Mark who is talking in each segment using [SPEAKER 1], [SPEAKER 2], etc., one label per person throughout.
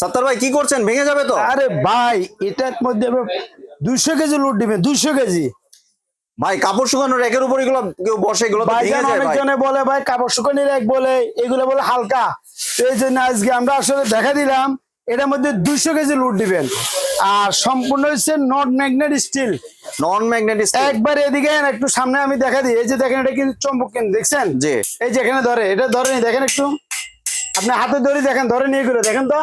[SPEAKER 1] সত্তর ভাই কি করছেন ভেঙে যাবে তো
[SPEAKER 2] আরে ভাই এটার মধ্যে দুইশো কেজি লোড দিবে দুইশো কেজি
[SPEAKER 1] ভাই কাপড় শুকানোর একের উপর এগুলো কেউ বসে এগুলো
[SPEAKER 2] অনেকজনে বলে ভাই কাপড় শুকানির এক বলে এগুলো বলে হালকা এই জন্য আজকে আমরা আসলে দেখা দিলাম এটার মধ্যে দুইশো কেজি লোড দিবেন আর সম্পূর্ণ হচ্ছে non magnet steel
[SPEAKER 1] non magnet steel
[SPEAKER 2] একবার এদিকে একটু সামনে আমি দেখা দিই এই যে দেখেন এটা কিন্তু চম্পক কেন দেখছেন যে এই যে এখানে ধরে এটা ধরেনি দেখেন একটু আপনি হাতে ধরে দেখেন ধরে নিয়ে এগুলো দেখেন তো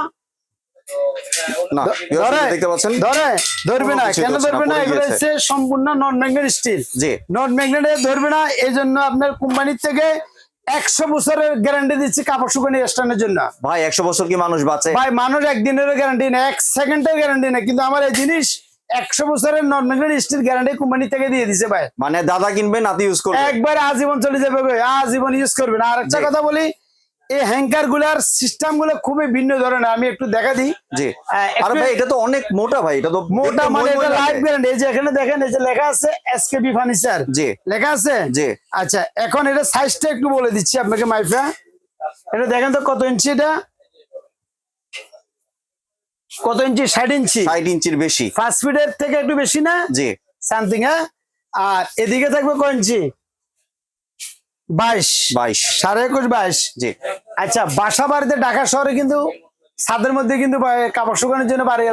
[SPEAKER 1] ভাই একশো বছর
[SPEAKER 2] কি মানুষ বাঁচে ভাই মানুষ একদিনের গ্যারান্টি এক সেকেন্ডের গ্যারান্টি কিন্তু আমার এই জিনিস একশো বছরের non magnet steel guarantee company থেকে দিয়ে দিচ্ছে ভাই
[SPEAKER 1] মানে দাদা কিনবে ইউজ
[SPEAKER 2] একবার আজীবন চলে যাবে আজীবন ইউজ করবে আর একটা কথা বলি এই হ্যাঙ্কার গুলার সিস্টেম গুলো খুবই ভিন্ন ধরনের আমি একটু দেখা দিই ভাই এটা তো অনেক মোটা ভাই এটা তো মোটা মানে এটা ব্র্যান্ড এই যে এখানে দেখেন এই যে লেখা আছে এসকেবি ফার্নিচার জি লেখা আছে জি আচ্ছা এখন এটা সাইজটা একটু বলে দিচ্ছি আপনাকে মাইফা এটা দেখেন তো কত ইঞ্চি এটা কত ইঞ্চি ষাট ইঞ্চি
[SPEAKER 1] ষাট ইঞ্চির বেশি
[SPEAKER 2] ফার্স্ট ফিডের থেকে একটু বেশি না জি সামথিং হ্যাঁ আর এদিকে থাকবে ক ইঞ্চি বাইশ বাইশ সাড়ে একুশ বাইশ আচ্ছা বাসা বাড়িতে শহরে কিন্তু ছাদের মধ্যে কিন্তু কাপড় শুকানোর জন্য বাড়ি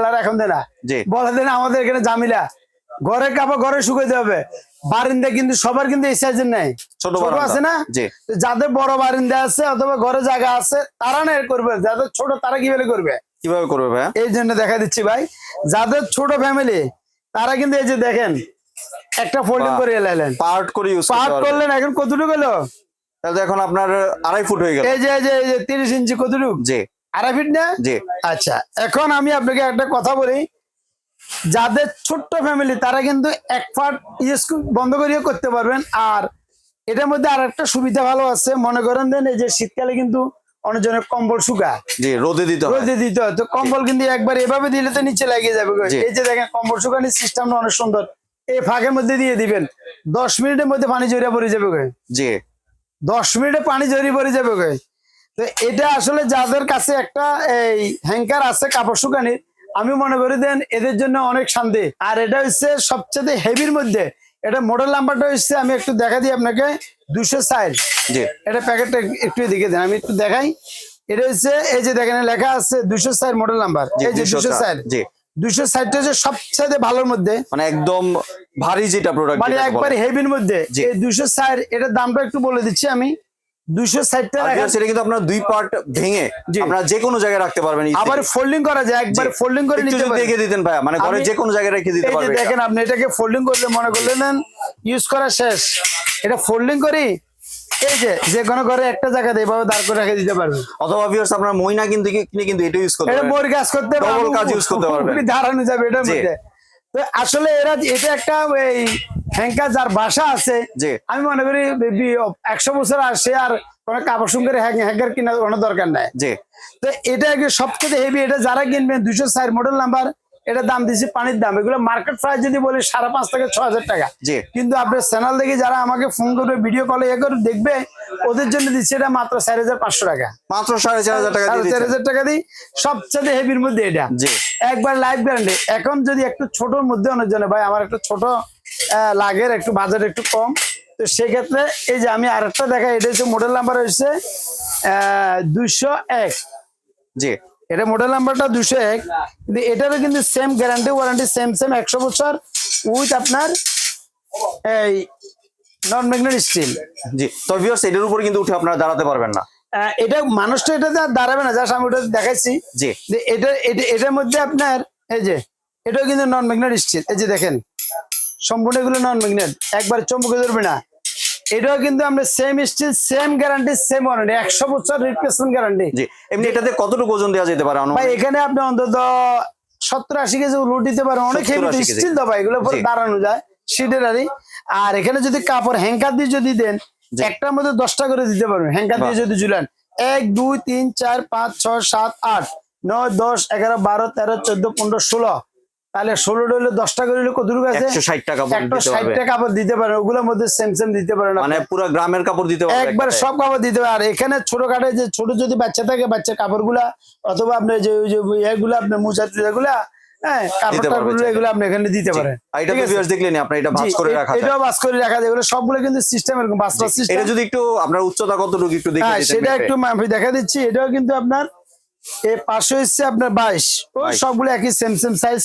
[SPEAKER 2] আমাদের এখানে ঘরে কাপড় ঘরে শুকাইতে হবে বারিন্দা কিন্তু সবার কিন্তু নাই ছোট আছে না যাদের বড় বারিন্দা আছে অথবা ঘরে জায়গা আছে তারা না করবে যাদের ছোট তারা কিভাবে করবে কিভাবে করবে ভাই এই জন্য দেখা দিচ্ছি ভাই যাদের ছোট ফ্যামিলি তারা কিন্তু এই যে দেখেন একটা ফোল্ডিং করে এলেন
[SPEAKER 1] পার্ট করে ইউজ
[SPEAKER 2] পার্ট করলেন এখন কতটুকু গেল
[SPEAKER 1] তাহলে এখন আপনার আড়াই ফুট হয়ে গেল
[SPEAKER 2] এই যে এই যে এই যে তিরিশ ইঞ্চি কতটুকু জি আড়াই ফিট না জি আচ্ছা এখন আমি আপনাকে একটা কথা বলি যাদের ছোট্ট ফ্যামিলি তারা কিন্তু এক পার্ট ইউজ বন্ধ করিয়ে করতে পারবেন আর এটার মধ্যে আর একটা সুবিধা ভালো আছে মনে করেন দেন এই যে শীতকালে কিন্তু অনেকজনের কম্বল শুকা
[SPEAKER 1] জি রোদে দিতে
[SPEAKER 2] রোদে দিতে হয় তো কম্বল কিন্তু একবার এভাবে দিলে তো নিচে লাগিয়ে যাবে এই যে দেখেন কম্বল শুকানির সিস্টেমটা অনেক সুন্দর এই ফাঁকের মধ্যে দিয়ে দিবেন দশ মিনিটের মধ্যে পানি জড়িয়ে পড়ে যাবে জি দশ মিনিটে পানি জড়িয়ে পড়ে যাবে তো এটা আসলে যাদের কাছে একটা এই হ্যাঙ্কার আছে কাপড় শুকানির আমি মনে করি দেন এদের জন্য অনেক শান্তি আর এটা হচ্ছে সবচেয়ে হেভির মধ্যে এটা মডেল নাম্বারটা হচ্ছে আমি একটু দেখা দিই আপনাকে দুশো সাইজ জি এটা প্যাকেটটা একটু এদিকে দেন আমি একটু দেখাই এটা হচ্ছে এই যে দেখেন লেখা আছে দুশো সাইজ মডেল নাম্বার এই যে দুশো সাইজ জি দুইশো ষাটটা হচ্ছে সবচাইতে ভালোর মধ্যে
[SPEAKER 1] মানে একদম ভারী যেটা প্রোডাক্ট
[SPEAKER 2] মানে একবার হেভির মধ্যে দুইশো ষাট এটার দামটা একটু বলে দিচ্ছি আমি দুইশো ষাটটা
[SPEAKER 1] রাখা সেটা কিন্তু আপনার দুই পার্ট ভেঙে আপনারা জায়গায় রাখতে পারবেন
[SPEAKER 2] ফোল্ডিং করা ফোল্ডিং করে
[SPEAKER 1] দিতেন মানে জায়গায় রেখে দিতে
[SPEAKER 2] দেখেন আপনি এটাকে ফোল্ডিং করলে মনে করলেন ইউজ করা শেষ এটা ফোল্ডিং করি এই যে যে কোনো ঘরে একটা দাঁড় করে রেখে দিতে
[SPEAKER 1] অথবা কিন্তু কিনে কিন্তু এটা ইউজ করতে
[SPEAKER 2] কাজ করতে ডবল কাজ ইউজ করতে দাঁড়ানো যাবে এটার মধ্যে তো আসলে এরা এটা একটা এই হ্যাঙ্কা যার বাসা আছে আমি মনে করি একশো বছর আসে আর কোনো কাপড় সুন্দর হ্যাঙ্গার কিনা কোনো দরকার নাই তো এটা থেকে হেভি এটা যারা কিনবেন দুইশো চার মডেল নাম্বার এটা দাম দিছি পানির দাম এগুলো মার্কেট প্রাইস যদি বলি সাড়ে পাঁচ থেকে ছ হাজার টাকা কিন্তু আপনার চ্যানেল দেখে যারা আমাকে ফোন করবে ভিডিও কলে এ করে দেখবে ওদের জন্য দিচ্ছে এটা মাত্র চার হাজার পাঁচশো টাকা মাত্র সাড়ে চার হাজার টাকা চার হাজার টাকা দিই সবচেয়ে হেভির মধ্যে এটা একবার লাইভ গ্যারান্টি এখন যদি একটু ছোটর মধ্যে অনেক জন্য ভাই আমার একটু ছোট লাগের একটু বাজার একটু কম তো সেক্ষেত্রে এই যে আমি আর একটা দেখা এটা হচ্ছে মডেল নাম্বার হচ্ছে দুইশো এক জি এটা মডেল নাম্বারটা দুশো এক কিন্তু এটারও কিন্তু same guarantee warranty same same একশো বছর উইথ আপনার এই নন ম্যাগনেট স্টিল
[SPEAKER 1] জি তো ভিউয়ার্স এটার উপর কিন্তু উঠে আপনারা দাঁড়াতে পারবেন না
[SPEAKER 2] এটা মানুষটা এটা আর দাঁড়াবে না জাস্ট আমি ওটা দেখাচ্ছি জি এটা এটার মধ্যে আপনার এই যে এটাও কিন্তু নন ম্যাগনেট স্টিল এই যে দেখেন সম্পূর্ণ এগুলো নন ম্যাগনেট একবার চমকে ধরবে না এটাও কিন্তু আমরা same steel same guarantee same warranty একশো বছর রিপ্লেসমেন্ট গ্যারান্টি
[SPEAKER 1] জি এমনি এটাতে কতটুকু ওজন দেওয়া যেতে পারে ভাই
[SPEAKER 2] এখানে আপনি অন্তত সত্তর আশি কেজি লোড দিতে পারেন অনেক হেভি স্টিল দাও এগুলো পরে দাঁড়ানো যায় শীটের আরই আর এখানে যদি কাপড় হ্যাঙ্কার দিয়ে যদি দেন একটার মধ্যে দশটা করে দিতে পারবেন হ্যাঙ্কার দিয়ে যদি ঝুলান এক দুই তিন চার পাঁচ ছয় সাত আট নয় দশ এগারো বারো তেরো চোদ্দ পনেরো ষোলো তাহলে ষোলো ডলে দশটা করে কত দূর টাকা কাপড় দিতে পারে ওগুলোর মধ্যে সেম সেম দিতে না
[SPEAKER 1] মানে পুরো গ্রামের কাপড় দিতে পারে
[SPEAKER 2] একবার সব কাপড় দিতে পারে আর এখানে ছোটখাটো যে ছোট যদি বাচ্চা থাকে বাচ্চা গুলা অথবা আপনার যে ওই যে হ্যাঁ কাপড় এগুলো আপনি এখানে দিতে
[SPEAKER 1] আপনি এটা রাখা
[SPEAKER 2] এটাও সবগুলো কিন্তু সিস্টেম
[SPEAKER 1] এরকম সিস্টেম যদি একটু আপনার উচ্চতা কতটুকু একটু হ্যাঁ,
[SPEAKER 2] সেটা একটু দেখা দিচ্ছি এটাও কিন্তু আপনার এর পাশে হচ্ছে আপনার বাইশ সবগুলো একই সেম সেম সাইজ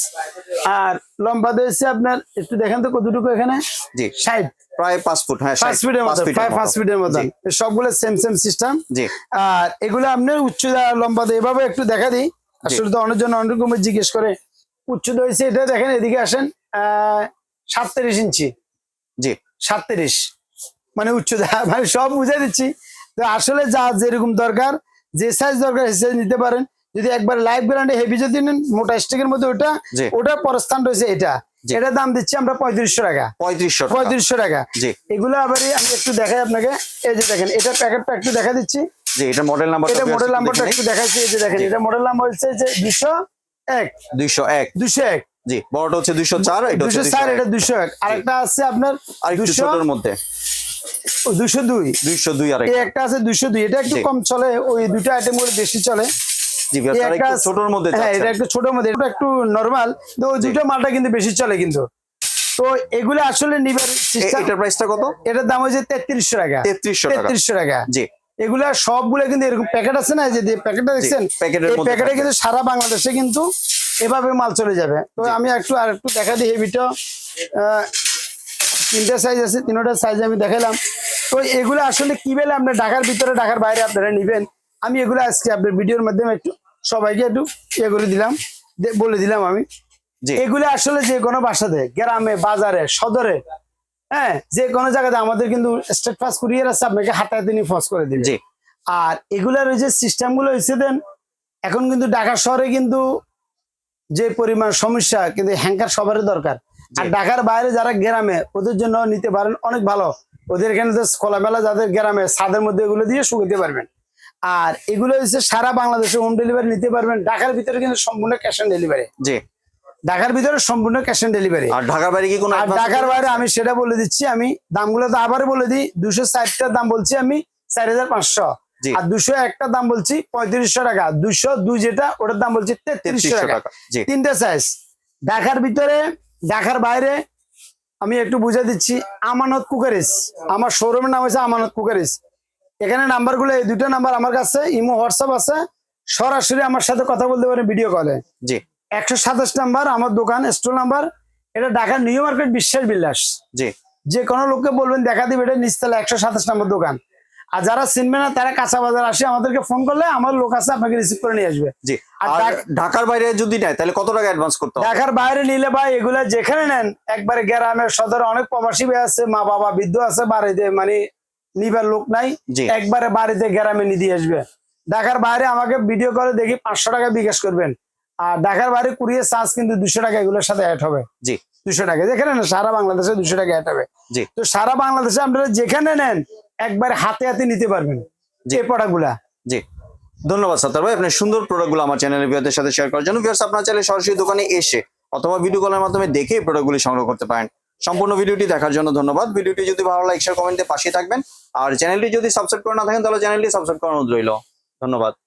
[SPEAKER 2] আর লম্বা হচ্ছে আপনার একটু দেখেন তো কতটুকু এখানে ষাট প্রায় পাঁচ হ্যাঁ, প্রায় পাঁচ সবগুলো সিস্টেম আর এগুলো লম্বা এভাবে একটু দেখা অনেকজন অনেক রকমের জিজ্ঞেস করে উচ্চতা হয়েছে এটা দেখেন এদিকে আসেন আহ সাতত্রিশ ইঞ্চি জি সাতত্রিশ মানে উচ্চতা মানে সব বুঝে দিচ্ছি আসলে যা যেরকম দরকার যে সাইজ দরকার সাইজ নিতে পারেন যদি একবার লাইভ ব্র্যান্ডে হেভি যদি নেন মোটা স্টিকের মধ্যে ওটা ওটা পরস্থান রয়েছে এটা এটা দাম দিচ্ছি আমরা পঁয়ত্রিশশো টাকা পঁয়ত্রিশশো পঁয়ত্রিশশো টাকা এগুলো আবার আমি একটু দেখাই আপনাকে এই যে দেখেন এটা প্যাকেটটা একটু দেখা দিচ্ছি
[SPEAKER 1] যে এটা মডেল নাম্বার
[SPEAKER 2] এটা মডেল একটু দেখাচ্ছি যে দেখেন এটা মডেল হচ্ছে যে এক দুইশো এক এক
[SPEAKER 1] হচ্ছে দুইশো চার
[SPEAKER 2] চার এটা দুইশো এক আরেকটা আছে আপনার
[SPEAKER 1] দুশোর মধ্যে দুইশো দুই দুইশো দুই আর
[SPEAKER 2] একটা আছে দুইশো দুই এটা একটু কম চলে ওই দুইটা আইটেম গুলো বেশি চলে ছোটর মধ্যে হ্যাঁ এটা একটু মধ্যে এটা একটু নরমাল তো মালটা কিন্তু বেশি চলে কিন্তু তো এগুলো আসলে কত এটার দাম তেত্রিশশো টাকা
[SPEAKER 1] তেত্রিশশো
[SPEAKER 2] টাকা এগুলা সবগুলো কিন্তু এরকম প্যাকেট আছে না যে প্যাকেটটা দেখছেন প্যাকেটে সারা বাংলাদেশে কিন্তু এভাবে মাল চলে যাবে তো আমি একটু আর একটু দেখা দিই হেভিটা তিনটা সাইজ আছে তিনোটা সাইজ আমি দেখালাম তো এগুলো আসলে কি বেলা আপনার ঢাকার ভিতরে ঢাকার বাইরে আপনারা নেবেন আমি এগুলো আজকে আপনার ভিডিওর মাধ্যমে একটু সবাইকে একটু ইয়ে করে দিলাম বলে দিলাম আমি এগুলো আসলে যে কোনো বাসাতে গ্রামে বাজারে সদরে হ্যাঁ যে কোনো জায়গাতে আমাদের কিন্তু স্টেট পাস কুরিয়ার আছে আপনাকে হাতে তিনি ফস করে দিবে আর এগুলার ওই যে গুলো হয়েছে দেন এখন কিন্তু ঢাকা শহরে কিন্তু যে পরিমাণ সমস্যা কিন্তু হ্যাঙ্কার সবারই দরকার আর ঢাকার বাইরে যারা গ্রামে ওদের জন্য নিতে পারেন অনেক ভালো ওদের এখানে তো খোলামেলা যাদের গ্রামে সাদের মধ্যে এগুলো দিয়ে শুকাতে পারবেন আর এগুলো হচ্ছে সারা বাংলাদেশে হোম ডেলিভারি নিতে পারবেন ঢাকার ভিতরে কিন্তু সম্পূর্ণ ক্যাশ অন ডেলিভারি জি ঢাকার ভিতরে সম্পূর্ণ ক্যাশ অন ডেলিভারি আর ঢাকার বাইরে কি কোনো আর ঢাকার বাইরে আমি সেটা বলে দিচ্ছি আমি দামগুলো তো আবার বলে দিই দুশো ষাটটার দাম বলছি আমি চার হাজার পাঁচশো আর দুশো একটা দাম বলছি পঁয়ত্রিশশো টাকা দুশো দুই যেটা ওটার দাম বলছি তেত্রিশশো টাকা তিনটা সাইজ ঢাকার ভিতরে দেখার বাইরে আমি একটু বুঝে দিচ্ছি আমানত কুকারিস আমার শোরুমের নাম হয়েছে আমানত কুকারিস এখানে নাম্বারগুলো এই দুটো নাম্বার আমার কাছে ইমো হোয়াটসঅ্যাপ আছে সরাসরি আমার সাথে কথা বলতে পারে ভিডিও কলে জি একশো সাতাশ নাম্বার আমার দোকান স্টোর নাম্বার এটা ঢাকার নিউ মার্কেট বিশ্বাস বিল্লাস জি যে কোনো লোককে বলবেন দেখা দিবে এটা নিচতলা একশো সাতাশ নাম্বার দোকান আর যারা চিনবে না তারা কাঁচা বাজার আসে আমাদেরকে ফোন করলে আমার লোক আছে আপনাকে রিসিভ করে নিয়ে আসবে জি আর ঢাকার বাইরে যদি নেয় তাহলে কত টাকা অ্যাডভান্স করতে ঢাকার বাইরে নিলে ভাই এগুলো যেখানে নেন একবারে গ্রামের সদরে অনেক প্রবাসী আছে মা বাবা বৃদ্ধ আছে বাড়িতে মানে নিবার লোক নাই একবারে বাড়িতে গ্রামে নিয়ে আসবে ঢাকার বাইরে আমাকে ভিডিও করে দেখি পাঁচশো টাকা বিকাশ করবেন আর ঢাকার বাইরে কুড়িয়ে চার্জ কিন্তু দুশো টাকা এগুলোর সাথে অ্যাড হবে জি দুশো টাকা যেখানে সারা বাংলাদেশে দুশো টাকা অ্যাড হবে তো সারা বাংলাদেশে আপনারা যেখানে নেন একবার হাতে হাতে নিতে পারবেন যে প্রোডাক্টগুলা
[SPEAKER 1] জি ধন্যবাদ সত্তর ভাই আপনার সুন্দর প্রোডাক্টগুলো আমার চ্যানেলের ভিউয়ারদের সাথে শেয়ার করার জন্য ভিউয়ার্স আপনার চ্যানেলে সরাসরি দোকানে এসে অথবা ভিডিও কলের মাধ্যমে দেখে এই প্রোডাক্টগুলি সংগ্রহ করতে পারেন সম্পূর্ণ ভিডিওটি দেখার জন্য ধন্যবাদ ভিডিওটি যদি ভালো লাগে শেয়ার কমেন্টে পাশে থাকবেন আর চ্যানেলটি যদি সাবস্ক্রাইব করে না থাকেন তাহলে চ্যানেলটি সাবস্ক্রাইব করানো রইল ধন্যবাদ